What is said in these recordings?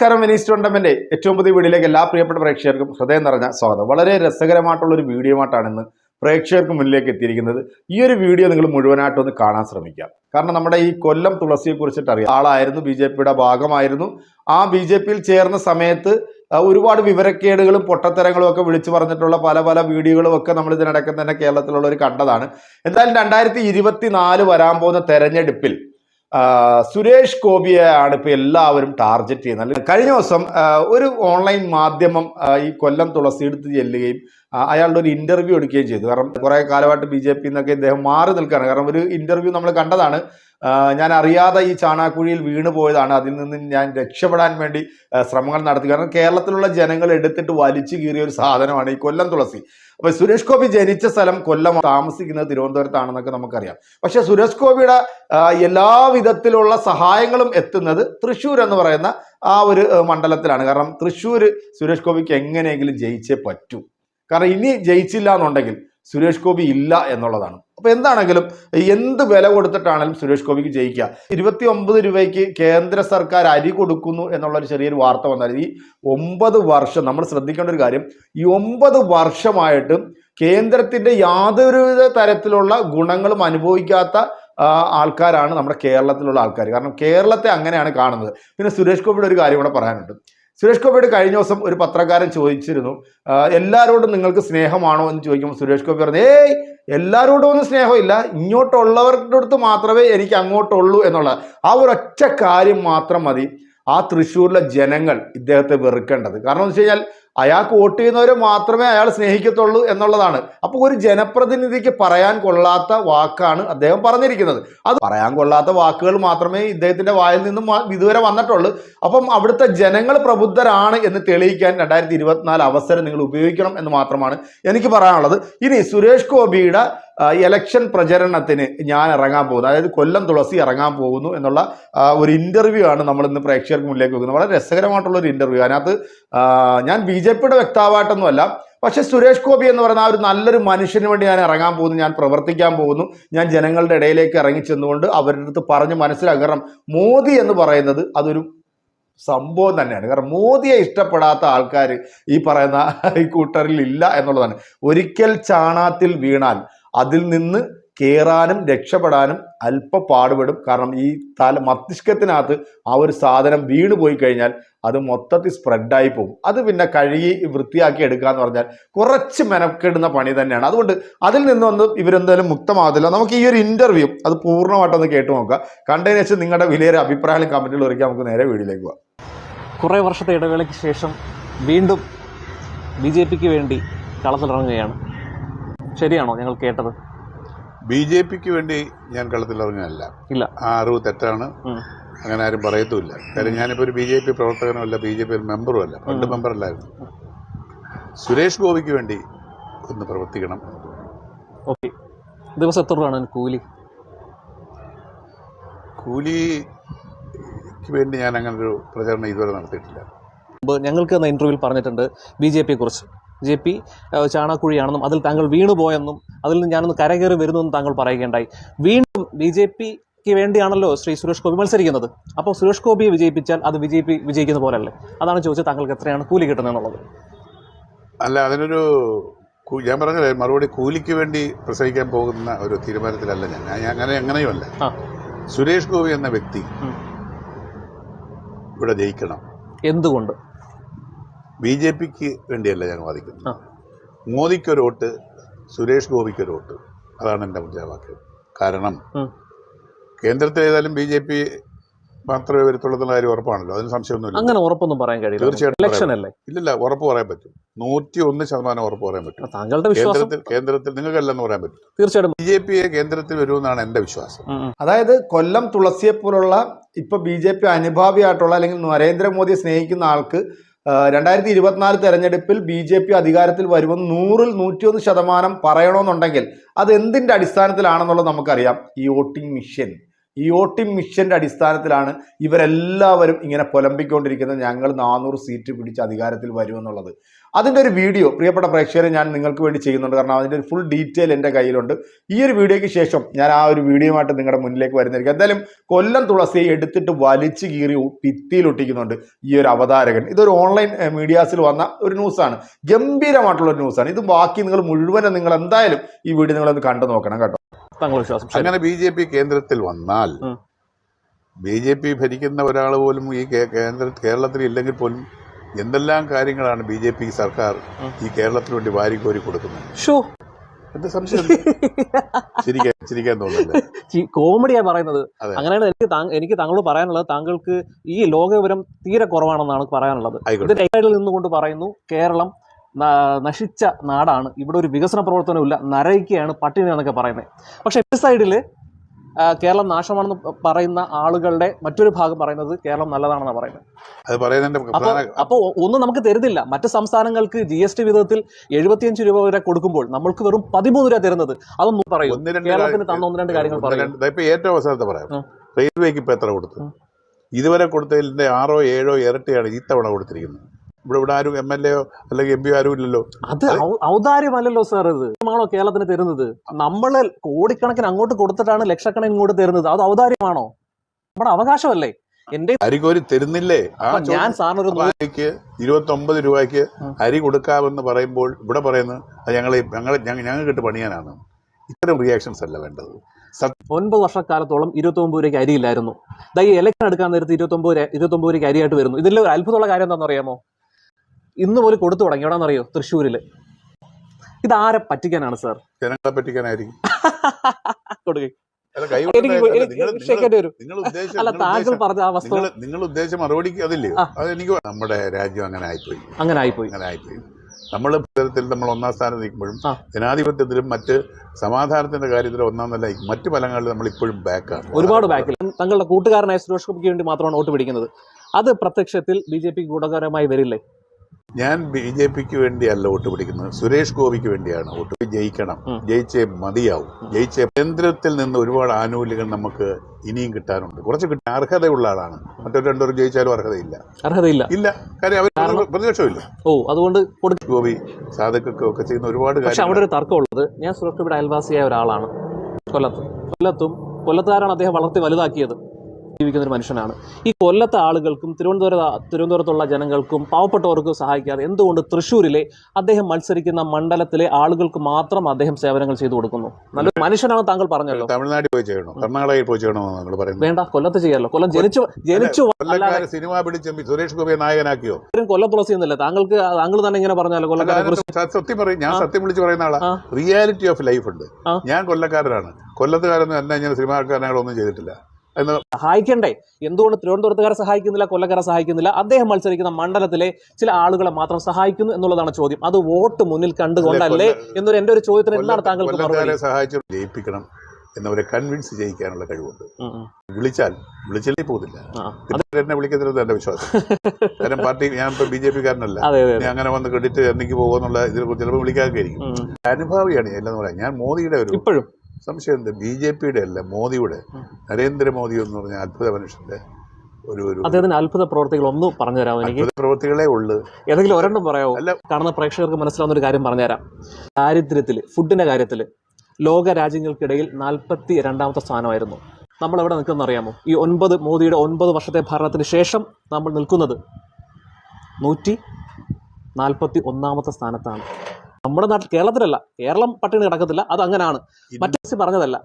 നമസ്കാരം വിനീസ് ടൂർണമെന്റ് ഏറ്റവും പുതിയ വീഡിയോയിലേക്ക് എല്ലാ പ്രിയപ്പെട്ട പ്രേക്ഷകർക്കും ഹൃദയം നിറഞ്ഞ സ്വാഗതം. വളരെ രസകരമായിട്ടുള്ള ഒരു വീഡിയോ ആയിട്ടാണ് ഇന്ന് പ്രേക്ഷകർക്ക് മുന്നിലേക്ക് എത്തിയിരിക്കുന്നത്. ഈ ഒരു വീഡിയോ നിങ്ങൾ മുഴുവനായിട്ടൊന്ന് കാണാൻ ശ്രമിക്കുക. കാരണം നമ്മുടെ ഈ കൊല്ലം തുളസിയെ കുറിച്ചിട്ട് അറിയാം. ആളായിരുന്നു ബി ജെ പിയുടെ ഭാഗമായിരുന്നു. ആ ബി ജെ പിയിൽ ചേർന്ന സമയത്ത് ഒരുപാട് വിവരക്കേടുകളും പൊട്ടത്തരങ്ങളും ഒക്കെ വിളിച്ചു പറഞ്ഞിട്ടുള്ള പല പല വീഡിയോകളും ഒക്കെ നമ്മൾ ഇതിനടക്കം തന്നെ കേരളത്തിലുള്ളവർ കണ്ടതാണ്. എന്തായാലും രണ്ടായിരത്തി വരാൻ പോകുന്ന തെരഞ്ഞെടുപ്പിൽ സുരേഷ് ഗോപിയെയാണ് ഇപ്പോൾ എല്ലാവരും ടാർഗറ്റ് ചെയ്യുന്നത്. കഴിഞ്ഞ ദിവസം ഒരു ഓൺലൈൻ മാധ്യമം ഈ കൊല്ലം തുളസി എടുത്ത് ചെല്ലുകയും അയാളുടെ ഒരു ഇന്റർവ്യൂ എടുക്കുകയും ചെയ്തു. കാരണം കുറേ കാലമായിട്ട് ബി ജെ പി എന്നൊക്കെ ഇദ്ദേഹം മാറി നിൽക്കുകയാണ്. കാരണം ഒരു ഇന്റർവ്യൂ നമ്മൾ കണ്ടതാണ്. ഞാൻ അറിയാതെ ഈ ചാണാക്കുഴിയിൽ വീണു പോയതാണ്. അതിൽ നിന്ന് ഞാൻ രക്ഷപ്പെടാൻ വേണ്ടി ശ്രമങ്ങൾ നടത്തി. കാരണം കേരളത്തിലുള്ള ജനങ്ങൾ എടുത്തിട്ട് വലിച്ചു കീറിയ ഒരു സാധനമാണ് ഈ കൊല്ലം തുളസി. അപ്പൊ സുരേഷ് ഗോപി ജനിച്ച സ്ഥലം കൊല്ലം താമസിക്കുന്നത് തിരുവനന്തപുരത്താണെന്നൊക്കെ നമുക്കറിയാം. പക്ഷെ സുരേഷ് ഗോപിയുടെ എല്ലാവിധത്തിലുള്ള എല്ലാ വിധത്തിലുള്ള സഹായങ്ങളും എത്തുന്നത് തൃശ്ശൂർ എന്ന് പറയുന്ന ആ ഒരു മണ്ഡലത്തിലാണ്. കാരണം തൃശ്ശൂർ സുരേഷ് ഗോപിക്ക് എങ്ങനെയെങ്കിലും ജയിച്ചേ പറ്റൂ. കാരണം ഇനി ജയിച്ചില്ല എന്നുണ്ടെങ്കിൽ സുരേഷ് ഗോപി ഇല്ല എന്നുള്ളതാണ്. അപ്പൊ എന്താണെങ്കിലും എന്ത് വില കൊടുത്തിട്ടാണെങ്കിലും സുരേഷ് ഗോപിക്ക് ജയിക്കുക. ഇരുപത്തി ഒമ്പത് രൂപയ്ക്ക് കേന്ദ്ര സർക്കാർ അരി കൊടുക്കുന്നു എന്നുള്ളൊരു ചെറിയൊരു വാർത്ത വന്നാൽ ഈ ഒമ്പത് വർഷം നമ്മൾ ശ്രദ്ധിക്കേണ്ട ഒരു കാര്യം ഈ ഒമ്പത് വർഷമായിട്ട് കേന്ദ്രത്തിന്റെ യാതൊരുവിധ തരത്തിലുള്ള ഗുണങ്ങളും അനുഭവിക്കാത്ത ആൾക്കാരാണ് നമ്മുടെ കേരളത്തിലുള്ള ആൾക്കാർ കാരണം കേരളത്തെ അങ്ങനെയാണ് കാണുന്നത്. പിന്നെ സുരേഷ് ഗോപിയുടെ ഒരു കാര്യം കൂടെ പറയാനുണ്ട്. സുരേഷ് ഗോപിയുടെ കഴിഞ്ഞ ദിവസം ഒരു പത്രക്കാരൻ ചോദിച്ചിരുന്നു എല്ലാവരോടും നിങ്ങൾക്ക് സ്നേഹമാണോ എന്ന് ചോദിക്കുമ്പോൾ സുരേഷ് ഗോപി പറഞ്ഞു ഏയ് എല്ലാവരോടും ഒന്നും സ്നേഹമില്ല. ഇങ്ങോട്ടുള്ളവരുടെ അടുത്ത് മാത്രമേ എനിക്ക് അങ്ങോട്ടുള്ളൂ എന്നുള്ള ആ ഒരൊറ്റ കാര്യം മാത്രം മതി. ആ തൃശ്ശൂരിലെ ജനങ്ങൾ ഇദ്ദേഹത്തെ വെറുക്കേണ്ടത്. കാരണം എന്ന് വെച്ച് കഴിഞ്ഞാൽ അയാൾക്ക് വോട്ട് ചെയ്യുന്നവരെ മാത്രമേ അയാൾ സ്നേഹിക്കത്തുള്ളൂ എന്നുള്ളതാണ്. അപ്പോൾ ഒരു ജനപ്രതിനിധിക്ക് പറയാൻ കൊള്ളാത്ത വാക്കാണ് അദ്ദേഹം പറഞ്ഞിരിക്കുന്നത്. അത് പറയാൻ കൊള്ളാത്ത വാക്കുകൾ മാത്രമേ ഇദ്ദേഹത്തിന്റെ വായിൽ നിന്നും ഇതുവരെ വന്നിട്ടുള്ളൂ. അപ്പം അവിടുത്തെ ജനങ്ങൾ പ്രബുദ്ധരാണ് എന്ന് തെളിയിക്കാൻ രണ്ടായിരത്തി അവസരം നിങ്ങൾ ഉപയോഗിക്കണം എന്ന് മാത്രമാണ് എനിക്ക് പറയാനുള്ളത്. ഇനി സുരേഷ് ഗോപിയുടെ ഇലക്ഷൻ പ്രചരണത്തിന് ഞാൻ ഇറങ്ങാൻ പോകുന്നു. അതായത് കൊല്ലം തുളസി ഇറങ്ങാൻ പോകുന്നു എന്നുള്ള ഒരു ഇന്റർവ്യൂ ആണ് നമ്മൾ ഇന്ന് പ്രേക്ഷകർക്ക് മുന്നിലേക്ക് വെക്കുന്നത്. വളരെ രസകരമായിട്ടുള്ള ഒരു ഇന്റർവ്യൂ അതിനകത്ത് ഞാൻ ബി ജെ പിയുടെ വ്യക്താവായിട്ടൊന്നുമല്ല പക്ഷെ സുരേഷ് ഗോപി എന്ന് പറയുന്ന ആ ഒരു നല്ലൊരു മനുഷ്യന് വേണ്ടി ഞാൻ ഇറങ്ങാൻ പോകുന്നു ഞാൻ പ്രവർത്തിക്കാൻ പോകുന്നു ഞാൻ ജനങ്ങളുടെ ഇടയിലേക്ക് ഇറങ്ങി ചെന്നുകൊണ്ട് അവരുടെ അടുത്ത് പറഞ്ഞ് മനസ്സിലാക്കും. കാരണം മോദി എന്ന് പറയുന്നത് അതൊരു സംഭവം തന്നെയാണ്. കാരണം മോദിയെ ഇഷ്ടപ്പെടാത്ത ആൾക്കാർ ഈ പറയുന്ന ഈ കൂട്ടറിൽ ഇല്ല എന്നുള്ളതാണ്. ഒരിക്കൽ ചാണാത്തിൽ വീണാൽ അതിൽ നിന്ന് കയറാനും രക്ഷപ്പെടാനും അല്പ പാടുപെടും. കാരണം ഈ തല മസ്തിഷ്കത്തിനകത്ത് ആ ഒരു സാധനം വീണ് പോയി കഴിഞ്ഞാൽ അത് മൊത്തത്തിൽ സ്പ്രെഡായി പോകും. അത് പിന്നെ കഴുകി വൃത്തിയാക്കി എടുക്കുക എന്ന് പറഞ്ഞാൽ കുറച്ച് മെനക്കെടുന്ന പണി തന്നെയാണ്. അതുകൊണ്ട് അതിൽ നിന്നൊന്നും ഇവരെന്തായാലും മുക്തമാകത്തില്ല. നമുക്ക് ഈ ഒരു ഇന്റർവ്യൂ അത് പൂർണമായിട്ടൊന്ന് കേട്ടു നോക്കുക കണ്ടതിന് ശേഷം നിങ്ങളുടെ വിലയേറെ അഭിപ്രായങ്ങളും കമന്റുകൾ ഒരുക്കി നമുക്ക് നേരെ വീഡിയോയിലേക്ക് പോകാം. കുറേ വർഷത്തെ ഇടവേളയ്ക്ക് ശേഷം വീണ്ടും ബി ജെ പിക്ക് വേണ്ടി കളത്തിലിറങ്ങുകയാണ്. ശരിയാണോ ഞങ്ങൾ കേട്ടത്? ബി ജെ പിക്ക് വേണ്ടി ഞാൻ കളത്തിലിറങ്ങുകയല്ല. ഇല്ല. ആ അറിവ് തെറ്റാണ്. അങ്ങനെ ആരും പറയത്തുമില്ല. കാര്യം ഞാനിപ്പോൾ ഒരു ബി ജെ പി പ്രവർത്തകനുമല്ല ബി ജെ പി ഒരു മെമ്പറും അല്ല പണ്ട് മെമ്പറല്ലായിരുന്നു. സുരേഷ് ഗോപിക്ക് വേണ്ടി ഒന്ന് പ്രവർത്തിക്കണം. ഓക്കെ. ദിവസം എത്ര രൂപയാണ് കൂലി? കൂലിക്ക് വേണ്ടി ഞാൻ അങ്ങനെ ഒരു പ്രചരണം ഇതുവരെ നടത്തിയിട്ടില്ല. ഞങ്ങൾക്ക് എന്ന ഇന്റർവ്യൂവിൽ പറഞ്ഞിട്ടുണ്ട് ബി ജെ പിയെ കുറിച്ച് ബി ജെ പി ചാണാക്കുഴിയാണെന്നും അതിൽ താങ്കൾ വീണുപോയെന്നും അതിൽ നിന്ന് ഞാനൊന്ന് കരകയറി വരുന്നെന്നും താങ്കൾ പറയുകയുണ്ടായി. വീണ്ടും ബി ജെ പിക്ക് വേണ്ടിയാണല്ലോ ശ്രീ സുരേഷ് ഗോപി മത്സരിക്കുന്നത്. അപ്പോൾ സുരേഷ് ഗോപിയെ വിജയിപ്പിച്ചാൽ അത് ബി ജെ പി വിജയിക്കുന്ന പോലല്ലേ? അതാണ് ചോദിച്ചത് താങ്കൾക്ക് എത്രയാണ് കൂലി കിട്ടുന്നത് എന്നുള്ളത്? അല്ല അതിനൊരു ഞാൻ പറഞ്ഞല്ലേ മറുപടി കൂലിക്ക് വേണ്ടി പ്രസംഗിക്കാൻ പോകുന്ന ഒരു തീരുമാനത്തിലല്ല ഞാൻ. അങ്ങനെ അങ്ങനെയുമല്ല. സുരേഷ് ഗോപി എന്ന വ്യക്തി ഇവിടെ ജയിക്കണം. എന്തുകൊണ്ട്? ബി ജെ പിക്ക് വേണ്ടിയല്ല ഞാൻ വാദിക്കുന്നത്. മോദിക്കൊരു വോട്ട് സുരേഷ് ഗോപിക്കൊരു വോട്ട്. അതാണ് എന്റെ മുദ്രാവാക്യം. കാരണം. കേന്ദ്രത്തിൽ ഏതായാലും ബി ജെ പി മാത്രമേ വരത്തുള്ളൂ കാര്യം ഉറപ്പാണല്ലോ. അതിന് സംശയമൊന്നുമില്ല. അങ്ങനെ ഉറപ്പൊന്നും പറയാൻ കഴിയില്ല. തീർച്ചയായിട്ടും ഇല്ലില്ല ഉറപ്പ് പറയാൻ പറ്റും. നൂറ്റി ഒന്ന് ശതമാനം ഉറപ്പ് പറയാൻ പറ്റും. താങ്കളുടെ വിശ്വാസം കേന്ദ്രത്തിൽ കേന്ദ്രത്തിൽ നിങ്ങൾക്കല്ലെന്ന് പറയാൻ പറ്റും. തീർച്ചയായിട്ടും. ബി ജെ പിയെ കേന്ദ്രത്തിൽ വരുമെന്നാണ് എന്റെ വിശ്വാസം. അതായത് കൊല്ലം തുളസിയെ പോലുള്ള ഇപ്പൊ ബി ജെ പി അനുഭാവിയായിട്ടുള്ള അല്ലെങ്കിൽ നരേന്ദ്രമോദിയെ സ്നേഹിക്കുന്ന ആൾക്ക് രണ്ടായിരത്തി ഇരുപത്തിനാല് തെരഞ്ഞെടുപ്പിൽ ബി ജെ പി അധികാരത്തിൽ വരുമെന്ന് നൂറിൽ നൂറ്റിയൊന്ന് ശതമാനം പറയണമെന്നുണ്ടെങ്കിൽ അത് എന്തിന്റെ അടിസ്ഥാനത്തിലാണെന്നുള്ളത് നമുക്കറിയാം. ഈ വോട്ടിംഗ് മിഷൻ. ഈ വോട്ടിംഗ് മിഷന്റെ അടിസ്ഥാനത്തിലാണ് ഇവരെല്ലാവരും ഇങ്ങനെ പുലമ്പിക്കൊണ്ടിരിക്കുന്നത്. ഞങ്ങൾ നാനൂറ് സീറ്റ് പിടിച്ച് അധികാരത്തിൽ വരുമെന്നുള്ളത്. അതിന്റെ ഒരു വീഡിയോ പ്രിയപ്പെട്ട പ്രേക്ഷകരെ ഞാൻ നിങ്ങൾക്ക് വേണ്ടി ചെയ്യുന്നുണ്ട്. കാരണം അതിന്റെ ഒരു ഫുൾ ഡീറ്റെയിൽ എന്റെ കയ്യിലുണ്ട്. ഈ ഒരു വീഡിയോയ്ക്ക് ശേഷം ഞാൻ ആ ഒരു വീഡിയോയുമായിട്ട് നിങ്ങളുടെ മുന്നിലേക്ക് വരുന്നിരിക്കും എന്തായാലും കൊല്ലം തുളസിയെ എടുത്തിട്ട് വലിച്ചു കീറി ഭിത്തിയിൽ ഒട്ടിക്കുന്നുണ്ട് ഈ ഒരു അവതാരകൻ. ഇതൊരു ഓൺലൈൻ മീഡിയാസിൽ വന്ന ഒരു ന്യൂസാണ് ഗംഭീരമായിട്ടുള്ള ഒരു ന്യൂസാണ് ഇത് ബാക്കി നിങ്ങൾ മുഴുവനും നിങ്ങൾ എന്തായാലും ഈ വീഡിയോ നിങ്ങളൊന്ന് കണ്ടു നോക്കണം കേട്ടോ. താങ്കൾ വിശ്വാസം അങ്ങനെ ബി ജെ പി കേന്ദ്രത്തിൽ വന്നാൽ. ബി ജെ പി ഭരിക്കുന്ന ഒരാൾ പോലും ഈ കേന്ദ്ര കേരളത്തിൽ ഇല്ലെങ്കിൽ പോലും എന്തെല്ലാം കാര്യങ്ങളാണ് ബി ജെ പി സർക്കാർ ഈ കേരളത്തിന് വേണ്ടി വാരിക്കോരി കൊടുക്കുന്നത്? ഷോ എന്ത് സംശയം? ചിരിക്കാൻ ചിരിക്കാൻ തോന്നുന്നില്ല. കോമഡിയാ പറയുന്നത്. അങ്ങനെയാണ് എനിക്ക് എനിക്ക് താങ്കളോട് പറയാനുള്ളത്. താങ്കൾക്ക് ഈ ലോകവിവരം തീരെ കുറവാണെന്നാണ് പറയാനുള്ളത്. ഇത് നിന്നുകൊണ്ട് പറയുന്നു കേരളം നശിച്ച നാടാണ്. ഇവിടെ ഒരു വികസന പ്രവർത്തനമില്ല നരയിക്കുകയാണ് പട്ടിണി എന്നൊക്കെ പറയുന്നത്. പക്ഷേ ഈ സൈഡിൽ കേരളം നാശമാണെന്ന് പറയുന്ന ആളുകളുടെ മറ്റൊരു ഭാഗം പറയുന്നത് കേരളം നല്ലതാണെന്നാണ് പറയുന്നത്. അത് പറയുന്നതിന്റെ അപ്പൊ പ്രധാന ഒന്നും നമുക്ക് തരുന്നില്ല. മറ്റ് സംസ്ഥാനങ്ങൾക്ക് ജി എസ് ടി വിധത്തിൽ എഴുപത്തിയഞ്ച് രൂപ വരെ കൊടുക്കുമ്പോൾ നമ്മൾക്ക് വെറും പതിമൂന്ന് രൂപ തരുന്നത്. അതൊന്നും പറയും. കേരളത്തിന് തന്ന ഒന്ന് രണ്ട് കാര്യങ്ങൾ ഇപ്പൊ ഏറ്റവും അവസാനത്തെ പറയാം. റെയിൽവേക്ക് ഇപ്പൊ എത്ര കൊടുത്തു? ഇതുവരെ കൊടുത്തതിന്റെ ആറോ ഏഴോ ഇരട്ടിയാണ് ഇത്തവണ തവണ കൊടുത്തിരിക്കുന്നത്. ഇവിടെ ഇവിടെ ആരും എം എൽ എയോ അല്ലെങ്കിൽ എം പി ആരും ഇല്ലല്ലോ. അത് ഔദാര്യമല്ലല്ലോ സാർ ഇത്. ആണോ കേരളത്തിന് തരുന്നത്? നമ്മൾ കോടിക്കണക്കിന് അങ്ങോട്ട് കൊടുത്തിട്ടാണ് ലക്ഷക്കണക്കിന് ഇങ്ങോട്ട് തരുന്നത്. അത് ഔദാര്യമാണോ നമ്മുടെ അവകാശമല്ലേ? എന്റെ അരികോരി തരുന്നില്ലേ? ഞാൻ സാറിനൊരു ഒരു അരിക്ക് ഇരുപത്തി ഒമ്പത് രൂപയ്ക്ക്. അരി കൊടുക്കാമെന്ന് പറയുമ്പോൾ ഇവിടെ പറയുന്നത് അത് ഞങ്ങൾ ഞങ്ങൾ ഞങ്ങൾക്ക് ഇട്ട് പണിയാനാണ്. ഇത്തരം റിയാക്ഷൻസ് അല്ല വേണ്ടത്. ഒൻപത് വർഷക്കാലത്തോളം ഇരുപത്തി ഒമ്പത് രൂപയ്ക്ക് അരിയില്ലായിരുന്നു ദൈ ഈ ഇലക്ഷൻ എടുക്കാൻ നേരത്ത് ഇരുപത്തി ഒമ്പത് ഇരുപത്തി ഒമ്പത് രൂപയ്ക്ക് അരിയായിട്ട് വരുന്നു. ഇതിൽ ഒരു അത്ഭുതമുള്ള കാര്യം എന്താണെന്ന് അറിയാമോ? ഇന്ന് പോലും കൊടുത്തു തുടങ്ങി. എവിടെയെന്നറിയോ തൃശ്ശൂരിൽ. ഇത് ആരെ പറ്റിക്കാനാണ് സാർ? ജനങ്ങളെ പറ്റിക്കാനായിരിക്കും. കൊടുക്കുക നിങ്ങൾ ഉദ്ദേശിച്ച മറുപടിക്ക് അതില്ലേ? നമ്മുടെ രാജ്യം അങ്ങനെ ആയിപ്പോയി. അങ്ങനെ ആയിപ്പോയി. അങ്ങനെ ആയിപ്പോയി. നമ്മൾ തരത്തിൽ നമ്മൾ ഒന്നാം സ്ഥാനം നിൽക്കുമ്പോഴും. ജനാധിപത്യത്തിലും മറ്റ് സമാധാനത്തിന്റെ കാര്യത്തിലും ഒന്നാം നില മറ്റ് ഫലങ്ങളിൽ നമ്മൾ ഇപ്പോഴും ബാക്കാണ് ഒരുപാട് ബാക്കിൽ തങ്ങളുടെ കൂട്ടുകാരനായ സുരേഷ് ഗോപിക്ക് വേണ്ടി മാത്രമാണ് വോട്ട് പിടിക്കുന്നത്. അത് പ്രത്യക്ഷത്തിൽ ബി ജെ പി ഗുണകരമായി വരില്ലേ? ഞാൻ ബി ജെ പിക്ക് വേണ്ടിയല്ല വോട്ട് പിടിക്കുന്നത്. സുരേഷ് ഗോപിക്ക് വേണ്ടിയാണ് വോട്ട്. ജയിക്കണം. ജയിച്ചേ മതിയാവും. ജയിച്ച കേന്ദ്രത്തിൽ നിന്ന് ഒരുപാട് ആനുകൂല്യങ്ങൾ നമുക്ക് ഇനിയും കിട്ടാനുണ്ട്. കുറച്ച് കിട്ടാൻ അർഹതയുള്ള ആളാണ്. മറ്റൊരു രണ്ടുപേരും ജയിച്ചാലും അർഹതയില്ല. അർഹതയില്ല. ഇല്ല. കാര്യം അവർ പ്രതിപക്ഷമില്ല. ഓ അതുകൊണ്ട് ഗോപി സാധക്കൊക്കെ ഒക്കെ ചെയ്യുന്ന ഒരുപാട് പക്ഷെ അവിടെ ഒരു തർക്കമുള്ളത് ഞാൻ സുരേഷ് ഗോപിയുടെ അയൽവാസിയായ ഒരാളാണ്. കൊല്ലത്ത്. കൊല്ലത്തും കൊല്ലത്തുകാരാണ് അദ്ദേഹം വളർത്തി വലുതാക്കിയത്. ജീവിക്കുന്ന ഒരു മനുഷ്യനാണ്. ഈ കൊല്ലത്തെ ആളുകൾക്കും തിരുവനന്തപുരം തിരുവനന്തപുരത്തുള്ള ജനങ്ങൾക്കും പാവപ്പെട്ടവർക്കും സഹായിക്കാതെ എന്തുകൊണ്ട് തൃശ്ശൂരിലെ അദ്ദേഹം മത്സരിക്കുന്ന മണ്ഡലത്തിലെ ആളുകൾക്ക് മാത്രം അദ്ദേഹം സേവനങ്ങൾ ചെയ്തു കൊടുക്കുന്നു? നല്ലൊരു മനുഷ്യനാണ് താങ്കൾ പറഞ്ഞല്ലോ. തമിഴ്നാട്ടിൽ പോയി ചെയ്യണോ? കർണാടകയിൽ പോയി ചെയ്യണോ നിങ്ങൾ പറയുന്നത്. വേണ്ട കൊല്ലത്ത് ചെയ്യാമല്ലോ കൊല്ലം ജനിച്ചു ജനിച്ചു സിനിമ പിടിച്ച് സുരേഷ് ഗോപിയെ നായകനാക്കിയോ? കൊല്ലം തുളസി എന്നല്ല? താങ്കൾക്ക് താങ്കൾ തന്നെ ഇങ്ങനെ പറഞ്ഞാലോ കൊല്ലക്കാരെ സത്യം പറയും. ഞാൻ സത്യം വിളിച്ച് പറയുന്ന ആളാ. റിയാലിറ്റി ഓഫ് ലൈഫ് ഉണ്ട്. ഞാൻ കൊല്ലക്കാരനാണ്. കൊല്ലത്തുകാരൊന്നും എന്നെ ഇങ്ങനെ സിനിമാക്കാരനായിട്ടൊന്നും ചെയ്തിട്ടില്ല. എന്ന് സഹായിക്കണ്ടേ. എന്തുകൊണ്ട് തിരുവനന്തപുരത്തുകാരെ സഹായിക്കുന്നില്ല കൊല്ലക്കാരെ സഹായിക്കുന്നില്ല? അദ്ദേഹം മത്സരിക്കുന്ന മണ്ഡലത്തിലെ ചില ആളുകളെ മാത്രം സഹായിക്കുന്നു എന്നുള്ളതാണ് ചോദ്യം. അത് വോട്ട് മുന്നിൽ കണ്ടുകൊണ്ടല്ലേ എന്നൊരു എന്റെ ഒരു ചോദ്യത്തിന് എന്താണ് താങ്കൾക്ക് സഹായിച്ചു ജയിപ്പിക്കണം എന്നവരെ കൺവിൻസ് ചെയ്യിക്കാനുള്ള കഴിവുണ്ട്. വിളിച്ചാൽ വിളിച്ചില്ലേ പോകുന്നില്ല എന്നെ വിളിക്കുന്നത് എന്റെ വിശ്വാസം. കാരണം പാർട്ടി ഞാൻ ഇപ്പൊ ബി ജെ പി കാരനല്ല അതെ അങ്ങനെ വന്ന് കെട്ടിട്ട് എനിക്ക് പോകുമെന്നുള്ള ഇതിനെ കുറിച്ച് ചിലപ്പോൾ വിളിക്കാതെ ആയിരിക്കും. അനുഭാവിയാണ് എല്ലാം പറയാം. ഞാൻ മോദിയുടെ ഒരു ഇപ്പോഴും. സംശയം എന്ത് ബി ജെ പിയുടെ അല്ല മോദിയുടെ. നരേന്ദ്രമോദി എന്ന് പറഞ്ഞ അത്ഭുത മനുഷ്യന്റെ ഒരു ഒരു അദ്ദേഹത്തിന് അത്ഭുത പ്രവർത്തികൾ ഒന്ന് പറഞ്ഞു തരാമോ എനിക്ക്? പ്രവർത്തികളെ ഉള്ളു. ഏതെങ്കിലും ഒരെണ്ണം പറയാമോ അല്ല. കാണുന്ന പ്രേക്ഷകർക്ക് മനസ്സിലാവുന്ന ഒരു കാര്യം പറഞ്ഞുതരാം ദാരിദ്ര്യത്തിൽ ഫുഡിന്റെ കാര്യത്തിൽ ലോക രാജ്യങ്ങൾക്കിടയിൽ നാൽപ്പത്തി രണ്ടാമത്തെ സ്ഥാനമായിരുന്നു. നമ്മൾ എവിടെ നിൽക്കുന്ന അറിയാമോ? ഈ ഒൻപത് മോദിയുടെ ഒൻപത് വർഷത്തെ ഭരണത്തിന് ശേഷം നമ്മൾ നിൽക്കുന്നത് നൂറ്റി നാൽപ്പത്തി ഒന്നാമത്തെ സ്ഥാനത്താണ്. നമ്മുടെ നാട്ടിൽ കേരളത്തിലല്ല കേരളം പട്ടിണി കിടക്കത്തില്ല അത് അങ്ങനെയാണ് മറ്റു പറഞ്ഞതല്ല.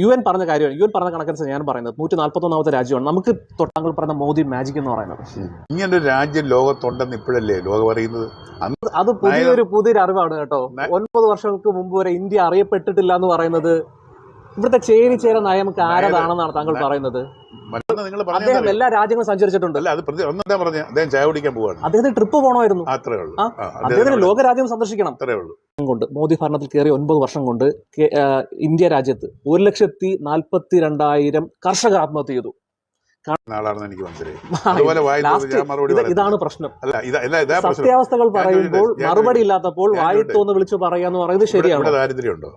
യു എൻ പറഞ്ഞ കാര്യമാണ്. യു എൻ പറഞ്ഞ കണക്കനുസരിച്ച് ഞാൻ പറയുന്നത്. നൂറ്റി നാൽപ്പത്തൊന്നാമത്തെ രാജ്യമാണ്. നമുക്ക് തൊട്ടാങ്കൾ പറഞ്ഞ മോദി മാജിക് എന്ന് പറയുന്നത്. ഇങ്ങനെ ഒരു രാജ്യം ലോകത്തുണ്ടെന്ന് ഇപ്പോഴല്ലേ ലോകം അറിയുന്നത്? അത് പുതിയൊരു പുതിയൊരു അറിവാണ് കേട്ടോ. ഒൻപത് വർഷങ്ങൾക്ക് മുമ്പ് വരെ ഇന്ത്യ അറിയപ്പെട്ടിട്ടില്ല എന്ന് പറയുന്നത് ഇവിടുത്തെ ചേരി ചേര നയം ആരതാണെന്നാണ് താങ്കൾ പറയുന്നത്. അദ്ദേഹം എല്ലാ രാജ്യങ്ങളും സഞ്ചരിച്ചിട്ടുണ്ട്. അല്ല അത് ഒന്നെന്താ പറഞ്ഞ അദ്ദേഹം ചായ കുടിക്കാൻ പോവാണ്. അദ്ദേഹത്തിന് ട്രിപ്പ് പോകണമായിരുന്നു അത്രേ ഉള്ളൂ. അദ്ദേഹത്തിന് ലോകരാജ്യം സന്ദർശിക്കണം. അത്രേ ഉള്ളൂ. കൊണ്ട് മോദി ഭരണത്തിൽ കയറി ഒൻപത് വർഷം കൊണ്ട് ഇന്ത്യ രാജ്യത്ത് ഒരു ലക്ഷത്തി നാൽപ്പത്തി രണ്ടായിരം കർഷകർ ആത്മഹത്യ ചെയ്തു. എനിക്ക് മനസ്സിലായി. ഇതാണ് പ്രശ്നം. സത്യാവസ്ഥകൾ പറയുമ്പോൾ മറുപടി ഇല്ലാത്തപ്പോൾ വായി തോന്ന് വിളിച്ചു പറയാന്ന് പറയുന്നത് ശരിയാണ്. ദാരിദ്ര്യമുണ്ടോ?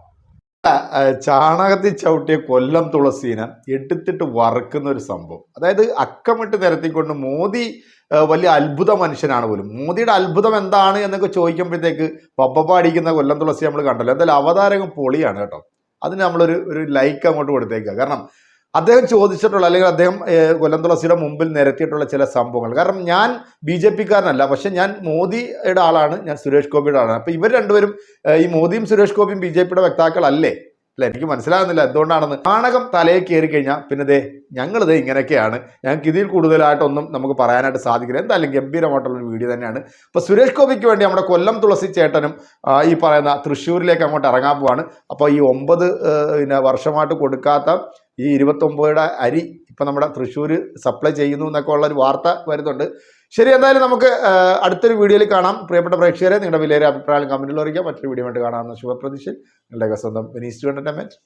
ചാണകത്തിൽ ചവിട്ടിയ കൊല്ലം തുളസീനെ എടുത്തിട്ട് വറുക്കുന്ന ഒരു സംഭവം. അതായത് അക്കമിട്ട് നിരത്തിക്കൊണ്ട് മോദി വലിയ അത്ഭുത മനുഷ്യനാണ് പോലും. മോദിയുടെ അത്ഭുതം എന്താണ് എന്നൊക്കെ ചോദിക്കുമ്പോഴത്തേക്ക് പപ്പപ്പ അടിക്കുന്ന കൊല്ലം തുളസി നമ്മൾ കണ്ടല്ലോ. എന്തായാലും അവതാരകം പൊളിയാണ് കേട്ടോ. അതിന് നമ്മളൊരു ഒരു ലൈക്ക് അങ്ങോട്ട് കൊടുത്തേക്കുക. കാരണം അദ്ദേഹം ചോദിച്ചിട്ടുള്ള അല്ലെങ്കിൽ അദ്ദേഹം കൊല്ലം തുളസിയുടെ മുമ്പിൽ നിരത്തിയിട്ടുള്ള ചില സംഭവങ്ങൾ. കാരണം ഞാൻ ബി ജെ പിക്കാരനല്ല പക്ഷെ ഞാൻ മോദിയുടെ ആളാണ് ഞാൻ സുരേഷ് ഗോപിയുടെ ആളാണ്. അപ്പോൾ ഇവർ രണ്ടുപേരും ഈ മോദിയും സുരേഷ് ഗോപിയും ബി ജെ പിയുടെ വക്താക്കളല്ലേ? അല്ല? എനിക്ക് മനസ്സിലാകുന്നില്ല എന്തുകൊണ്ടാണെന്ന്. നാണകം തലയിൽ കയറി കഴിഞ്ഞാൽ പിന്നെ ദേ ഞങ്ങളിത് ഇങ്ങനെയൊക്കെയാണ്. ഞങ്ങൾക്ക് ഇതിൽ കൂടുതലായിട്ടൊന്നും നമുക്ക് പറയാനായിട്ട് സാധിക്കില്ല. എന്തായാലും ഗംഭീരമായിട്ടുള്ളൊരു വീഡിയോ തന്നെയാണ്. അപ്പോൾ സുരേഷ് ഗോപിക്ക് വേണ്ടി നമ്മുടെ കൊല്ലം തുളസി ചേട്ടനും ഈ പറയുന്ന തൃശ്ശൂരിലേക്ക് അങ്ങോട്ട് ഇറങ്ങാൻ പോവാണ്. അപ്പോൾ ഈ ഒമ്പത് പിന്നെ വർഷമായിട്ട് കൊടുക്കാത്ത ഈ ഇരുപത്തൊമ്പതുടെ അരി ഇപ്പം നമ്മുടെ തൃശ്ശൂർ സപ്ലൈ ചെയ്യുന്നു എന്നൊക്കെ ഉള്ളൊരു വാർത്ത വരുന്നുണ്ട്. ശരി എന്തായാലും നമുക്ക് അടുത്തൊരു വീഡിയോയിൽ കാണാം. പ്രിയപ്പെട്ട പ്രേക്ഷകരെ നിങ്ങളുടെ വിലയേറെ അഭിപ്രായം കമന്റിൽ അറിയിക്കാം. മറ്റൊരു വീഡിയോ ആയിട്ട് കാണാമെന്ന ശുഭപ്രതീക്ഷയിൽ. നിങ്ങളുടെ സ്വന്തം ബെനീസ് ടു എന്റർടൈൻമെന്റ്